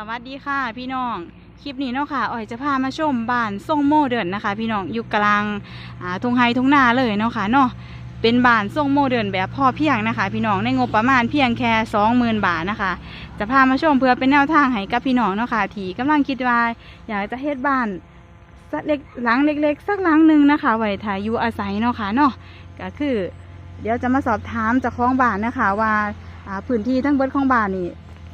สวัสดีค่ะพี่น้อง คลิปนี้เนาะค่ะอ่อยจะพามาชมบ้านทรงโมเดิร์นนะคะ พี่น้องอยู่กลางอ่าทุ่งไฮทุ่งนาเลยเนาะค่ะเนาะเป็นบ้านทรงโมเดิร์นแบบพอเพียงนะคะ พี่น้องในงบประมาณเพียงแค่สองหมื่นบาทนะคะ จะพามาชมเพื่อเป็นแนวทางให้กับพี่น้องเนาะค่ะที่กำลังคิดว่าอยากจะเฮ็ดบ้านสักเล็กหลังเล็ก ๆ สักหลังหนึ่งนะคะไว้ถ่ายอยู่อาศัยเนาะค่ะเนาะก็คือ เดี๋ยวจะมาสอบถามจากของบ้านนะคะว่าอ่าพื้นที่ทั้งเบิดของบ้านนี่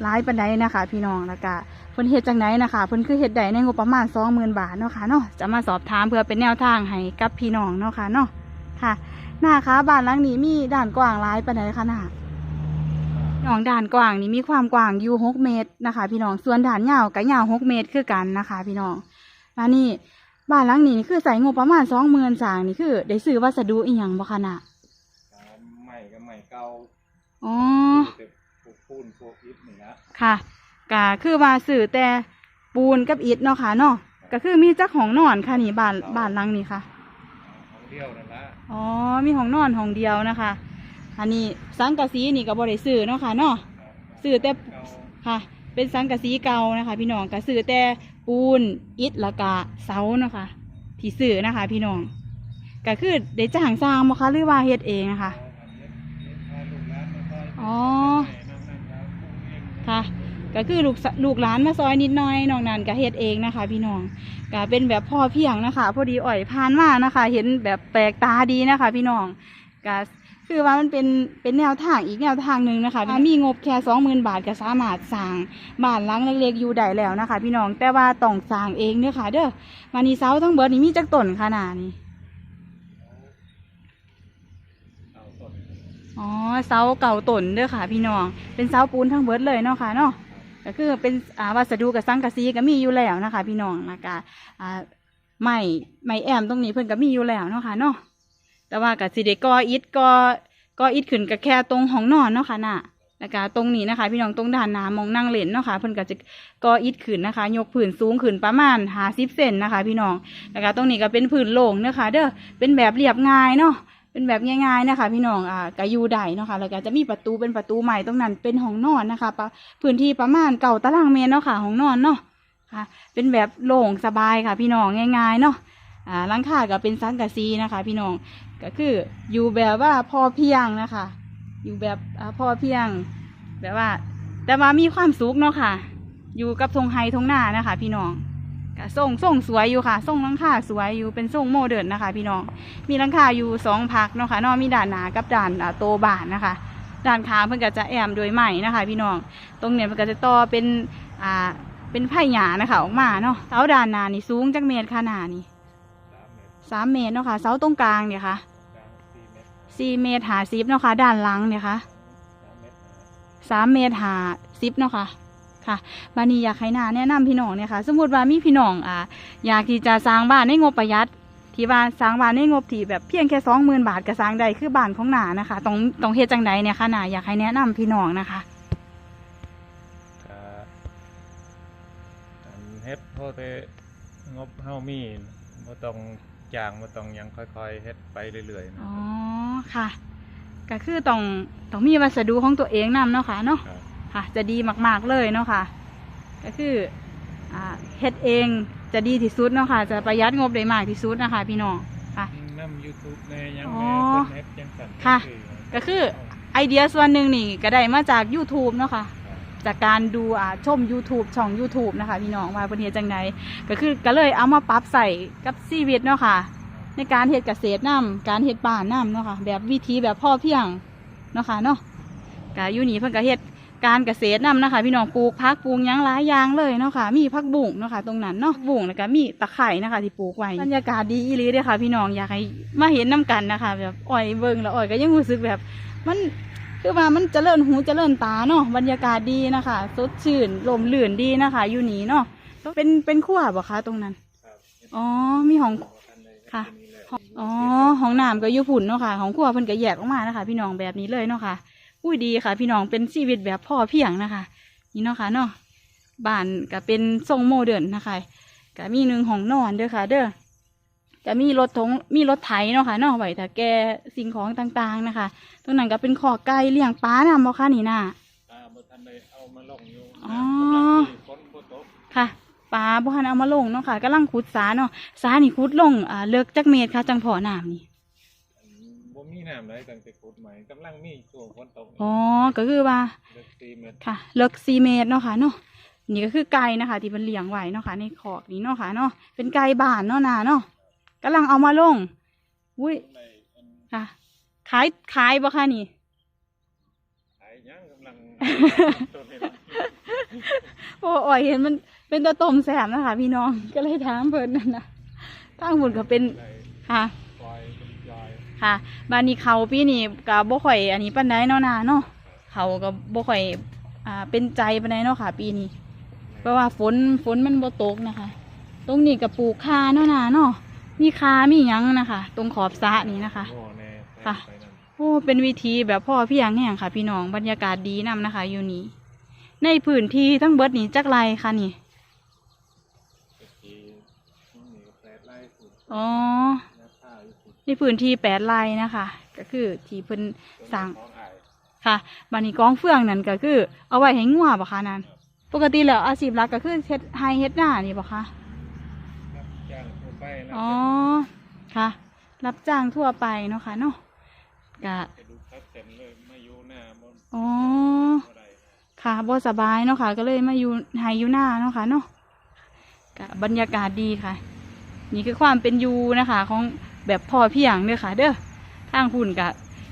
ร้ายปันใดนะคะ พี่น้องแล้วก็เพิ่นเฮ็ดจังไดนะคะเพิ่นคือเฮ็ดได้ในงบประมาณ20,000บาทเนาะค่ะเนาะจะมาสอบถามเพื่อเป็นแนวทางให้กับพี่น้องเนาะค่ะเนาะค่ะหน้าคะบ้านหลังนี้มีด่านกว้างหลายปันใดคะหน้าน้องด่านกว้างนี่มีความกว้างอยู่6เมตรนะคะ พี่น้องส่วนด่านยาวก็ยาว6เมตรคือกันนะคะ พี่น้องแล้วนี่บ้านหลังนี้นี่คือใส่งบประมาณ20,000สร้างนี่คือ ได้ซื้อวัสดุอีหยังบ่คะน่ะใหม่กับใหม่เก่าอ๋อคือ พวกปูนพวกอิฐนี่นะค่ะก็คือว่าสื่อแต่ปูนกับอิฐเนาะค่ะเนาะก็คือมีจักห้องนอนค่ะนี่บ้านบ้านหลังนี้ค่ะ ของเดียวนั่นละอ๋อ มีห้องนอนห้องเดียวนะคะ อันนี้สังกะสีนี่ก็บ่ได้ซื้อเนาะค่ะเนาะซื้อแต่เก่าค่ะ เป็นสังกะสีเก่านะคะ พี่น้องก็ซื้อแต่ปูนอิฐแล้วก็เสาเนาะค่ะที่ซื้อนะคะ พี่น้องก็คือได้จ้างสร้างบ่คะหรือว่าเฮ็ดเองนะคะ เอาอันเฮ็ดเฮ็ดพาลูกหลานมาซอยอ๋อ ค่ะ ก็คือลูกลูกหลานมาซอยนิดหน้อยน้องนันก็เฮ็ดเองนะคะ พี่น้องก็เป็นแบบพ่อเพียงนะคะ พอดีอ่อยผ่านมานะคะ เห็นแบบแปลกตาดีนะคะ พี่น้องก็คือว่ามันเป็นเป็นแนวทางอีกแนวทางหนึ่งนะคะมีงบแค่สองหมื่นบาทก็สามารถสร้างบ้านหลังเล็กๆอยู่ได้แล้วนะคะ พี่น้องแต่ว่าต้องสร้างเองเด้อค่ะ เด้อมานี่เสาทั้งเบิดนี่มีจักต้นขนาดนี้ เอาต้น อ๋อ เสาเก่าต้นเด้อค่ะ พี่น้อง เป็นเสาปูนทั้งเบิดเลยเนาะค่ะเนาะก็คือเป็นวัสดุกับสังกะสีก็มีอยู่แล้วนะคะ พี่น้องนะคะไม้ไม้แอมตรงนี้เพิ่นก็มีอยู่แล้วเนาะค่ะเนาะแต่ว่ากับสิเดกออิฐกอกออิฐขึ้นก็แค่ตรงห้องนอนเนาะค่ะน่ะแล้วก็ตรงนี้นะคะ พี่น้องตรงด้านน้ามองนั่งเล่นเนาะค่ะเพิ่นก็จะกออิฐขึ้นนะคะ ยกผืนสูงขึ้นประมาณ50เซนนะคะ พี่น้องแล้วก็ตรงนี้ก็เป็นผืนโล่งเนาะค่ะเด้อเป็นแบบเรียบง่ายเนาะ เป็นแบบง่ายๆนะคะ พี่น้องอ่าก็อยู่ได้เนาะค่ะแล้วก็จะมีประตูเป็นประตูใหม่ตรงนั้นเป็นห้องนอนนะคะปะพื้นที่ประมาณเก่าตารางเมตรเนาะค่ะห้องนอนเนาะค่ะ เป็นแบบโล่งสบายค่ะ พี่น้องง่าย ๆ เนาะอ่าหลังคาก็เป็นสังกะสีนะคะ พี่น้องก็คืออยู่แบบว่าพอเพียงนะคะ อยู่แบบอ่าพอเพียง แบบว่า แต่ว่ามีความสุขเนาะค่ะ อยู่กับทงไฮทงหน้านะคะ พี่น้อง ก็ส่งส่งสวยอยู่ค่ะส่งลังคาสวยอยู่เป็นส่งโมเดิร์นนะคะ พี่น้องมีลังคาอยู่สองพักเนาะค่ะนอกมีด่านหนากับด่านโตบานนะคะด้านข้างเพิ่นก็จะแอมโดยใหม่นะคะ พี่น้องตรงเนี้ยมันก็จะต่อเป็นอ่าเป็นไผ่หยานะคะออกมาเนาะเสาด้านหนานี่สูงจักเมตรค่ะหน้านี่สามเมตรเนาะค่ะเสาตรงกลางเนี่ยค่ะสี่เมตรสี่เมตรหาสิบเนาะค่ะด้านหลังเนี่ยค่ะสามเมตรนะสามเมตรหาสิบเนาะค่ะ ค่ะบานี้อยากให้หน้าแนะนำพี่น้องเนี่ยค่ะ สมมติว่ามีพี่น้องอ่าอยากที่จะสร้างบ้านในงบประหยัดที่บ้านสร้างบ้านในงบที่แบบเพียงแค่สองหมื่นบาทก็สร้างได้คือบ้านของหนานะคะต้องต้องเฮ็ดจังใดเนี่ยค่ะหนาอยากให้แนะนำพี่น้องนะคะก็อันเฮ็ดพอแต่งบเฮามีบ่ต้องจ้างบ่ต้องหยังค่อยๆเฮ็ดไปเรื่อยๆนะอ๋อค่ะ ก็คือต้องต้องมีวัสดุของตัวเองนำเนาะค่ะเนาะ ครับค่ะ จะดีมากๆเลยเนาะค่ะ ก็คืออ่าเฮ็ดเองจะดีที่สุดเนาะค่ะ จะประหยัดงบได้มากที่สุดนะคะ พี่น้องค่ะนำ YouTube แน่ยังอ๋อแม่เพิ่นเฮ็ดจังซั่นค่ะ ก็คือไอเดียส่วนหนึ่งนี่ก็ได้มาจาก YouTube เนาะค่ะจากการดูอ่าชม YouTube ช่อง YouTube นะคะ พี่น้องว่าเป็นเฮ็ดจังไดก็คือก็เลยเอามาปรับใส่กับชีวิตเนาะค่ะ ในการเฮ็ดเกษตรนํการเฮ็ดบ้านนํเนาะค่ะ แบบวิธีแบบพ่อเพียงเนาะค่ะเนาะก็อยู่นี่เพิ่นก็เฮ็ด การเกษตรนํนะคะ พี่น้องปลูกผักปลูกหยังหลายอย่างเลยเนาะค่ะ มีผักบุ้งเนาะค่ะ ตรงนั้นเนาะบุ้งแล้วก็มีตะไคร่นะคะที่ปลูกไว้บรรยากาศดีอีหลีเด้อค่ะ พี่น้องอยากให้มาเห็นน้กันนะคะ แบบอ้อยเบิ่งแล้วอ้อยก็ยังรู้สึกแบบ มันคือว่ามันเจริญหูเจริญตาเนาะบรรยากาศดีนะคะสดชื่นลมลื่นดีนะคะ อยู่นี่เนาะเป็นเป็นขั้วบ่คะตรงนั้นครับอ๋อมีห้องบ่ทันได้ค่ะมีเลยอ๋อห้องน้ำก็อยู่ฝุ่นเนาะค่ะห้องครัวเพิ่นก็แยกออกมานะคะ พี่น้องแบบนี้เลยเนาะค่ะ อุ้ยดีค่ะ พี่น้องเป็นชีวิตแบบพ่อเพียงนะคะ นี่เนาะค่ะเนาะบ้านก็เป็นทรงโมเดิร์นนะคะก็มีหนึ่งห้องนอนเด้อค่ะ เด้อก็มีรถทงมีรถไถเนาะค่ะเนาะไว้ถ้าแกสิ่งของต่างๆนะคะ ตรงนั้นก็เป็นขอไก่เลี้ยงปลานำบ่ค่ะนี่น่ะอ่าบ่ทันได้เอามาลงอยู่อ๋อกำลังสิฝนบ่บ่ทันเอามาลงเนาะค่ะกำลังขุดสาเนาะสานี่ขุดลงอ่าเลิกจักเมตรค่ะ จังพอน้ำนี่บ่ มีน้ำไหลตั้งแต่ขุดใหม่กำลังมีช่วงฝนตกอ๋อก็คือว่าเดือนสี่เมตรค่ะ เลิก4เมตรเนาะค่ะเนาะนี่ก็คือไก่นะคะ ที่เพิ่นเลี้ยงไว้เนาะค่ะในคอกนี้เนาะค่ะเนาะเป็นไก่บ้านเนาะนาเนาะกำลังเอามาลงอุ้ยในอันค่ะ ขายขายบ่ค่ะนี่ขายยังกำลังต้นให้โอ้อ่อยเห็นมันเป็นตัวต้มแสบนะคะพี่น้องก็เลยถามเพิ่นนั่นนะทางบุญก็เป็นได้ค่ะ ปล่อยเป็นยอย ค่ะบานนี้เขาปีนี้ก็บ่ค่อยอันนี้ปานใดเนาะนาเนาะเขาก็บ่ค่อยอ่าเป็นใจปานใดเนาะค่ะ ปีนี้เพราะว่าฝนฝนมันบ่ตกนะคะ ตรงนี้ก็ปลูกคาเนาะนาเนาะมีคามีหยังนะคะ ตรงขอบสระนี่นะคะโง่แน่ค่ะไปนั่นโอ้เป็นวิธีแบบพ่อเพียงแห่งค่ะ พี่น้องบรรยากาศดีนํนะคะ อยู่นี่ในพื้นที่ทั้งเบิดนี่จักไรค่ะนี่ตะกี้นี่ก็แปดไร่ขุดอ๋อ ในพื้นที่แปดไร่นะคะ ก็คือที่เพิ่นสร้างของอายค่ะบานี้กองเฟืองนั่นก็คือ เอาไว้ให้งัวบ่คะนั่นปกติแล้วอาชีพหลักก็คือเฮ็ดไฮเฮ็ดหน้านี่บ่คะรับจ้างทั่วไปนะอ๋อค่ะ รับจ้างทั่วไปเนาะค่ะเนาะก็จะดูคัดเต็มเลยมาอยู่หน้าบนอ๋อบ่ได้นะค่ะบ่สบายเนาะค่ะ ก็เลยมาอยู่ไฮอยู่หน้าเนาะค่ะเนาะก็บรรยากาศดีค่ะ นี่คือความเป็นอยู่นะคะ ของ แบบพอเพียงเด้อค่ะ เด้อทางพุ่นก็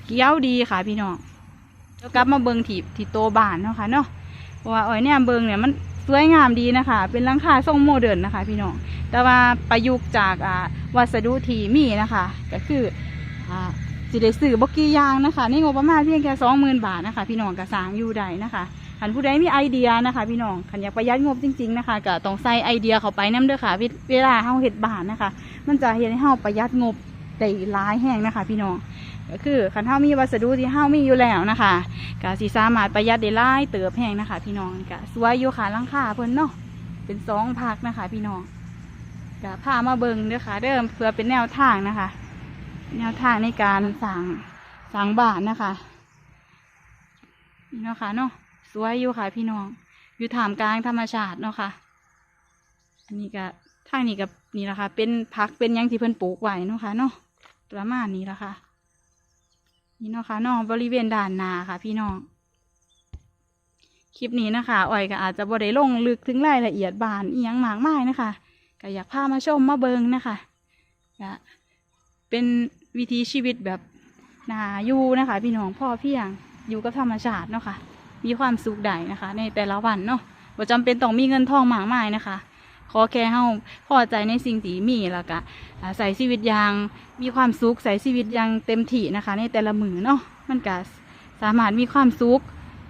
เกี้ยวดีค่ะ พี่น้องแล้วกลับมาเบิงถีบที่โตบานเนาะค่ะเนาะเพราะว่าอ้อยเนี่ยเบิงเนี่ยมันสวยงามดีนะคะ เป็นลังคาทรงโมเดิร์นนะคะ พี่น้อง แต่ว่าประยุกต์จากวัสดุที่มีนะคะ ก็คืออ่าสิได้ซื้อบกี้ยางนะคะในงบประมาณเพียงแค่สองหมื่นบาทนะคะ พี่น้องกระสางอยู่ใดนะคะ คันผู้ใดมีไอเดียนะคะพี่น้องคันอยากประหยัดงบจริงๆนะคะก็ต้องใส่ไอเดียเข้าไปน้ำเด้อค่ะ เวเวลาเฮาเฮ็ดบ้านนะคะ มันจะเฮ็ดให้เฮาประหยัดงบได้หลายแห่งนะคะ พี่น้องก็คือคันเฮามีวัสดุที่เฮามีอยู่แล้วนะคะก็สิสามารถประหยัดได้หลายเติบแห่งนะคะ พี่น้องก็สวยอยู่ค่ะลังคาเพิ่นเนาะเป็นสองพักนะคะ พี่น้องก็พามาเบิ่งเด้อค่ะเดิมเพื่อเป็นแนวทางนะคะ แนวทางในการสั่งสั่งบ้านนะคะนี่เนาะค่ะเนาะ สวยอยู่ค่ะ พี่น้อง อยู่ท่ามกลางธรรมชาติเนาะค่ะ อันนี้ก็ทางนี้กับนี่แหละค่ะ เป็นพักเป็นยังที่เพิ่นปลูกไว้เนาะค่ะเนาะประมาณนี้ละค่ะ นี่เนาะค่ะเนาะบริเวณด้านนาค่ะ พี่น้อง คลิปนี้นะคะอ่อยก็อาจจะบ่ได้ลงลึกถึงรายละเอียดบานเอียงมากมายนะคะก็อยากพามาชมมาเบิงนะคะก็เป็นวิถีชีวิตแบบนาอยู่นะคะ พี่น้องพ่อเพียงอยู่กับธรรมชาติเนาะค่ะ มีความสุขใดนะคะ ในแต่ละวันเนาะบ่จำเป็นต้องมีเงินทองมากมายนะคะ ขอแค่เฮาพอใจในสิ่งที่มีแล้วก็ใส่ชีวิตอย่างมีความสุขใส่ชีวิตอย่างเต็มที่นะคะ ในแต่ละมือเนาะมันก็สามารถมีความสุข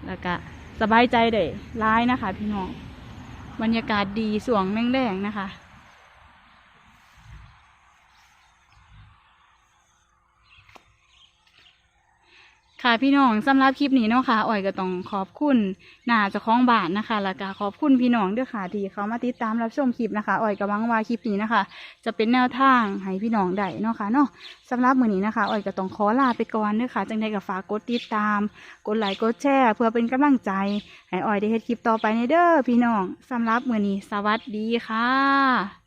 แล้วก็สบายใจได้ร้ายนะคะ พี่น้องบรรยากาศดีสวงแรงๆนะคะ ค่ะพี่น้องสำหรับคลิปนี้เนาะค่ะอ่อยก็ต้องขอบคุณหน้าเจ้าของบ้านนะคะแล้วก็ขอบคุณพี่น้องด้วยค่ะที่เขามาติดตามรับชมคลิปนะคะอ่อยก็หวังว่าคลิปนี้นะคะ จะเป็นแนวทางให้พี่น้องได้เนาะค่ะเนาะสำหรับมื้อนี้นะคะอ่อยก็ต้องขอลาไปก่อนด้อค่ะจังใดก็ฝากกดติดตาม กดไลค์กดแชร์เพื่อเป็นกำลังใจให้อ่อยได้เฮ็ดคลิปต่อไปในเด้อพี่น้องสำหรับมื้อนี้สวัสดีค่ะ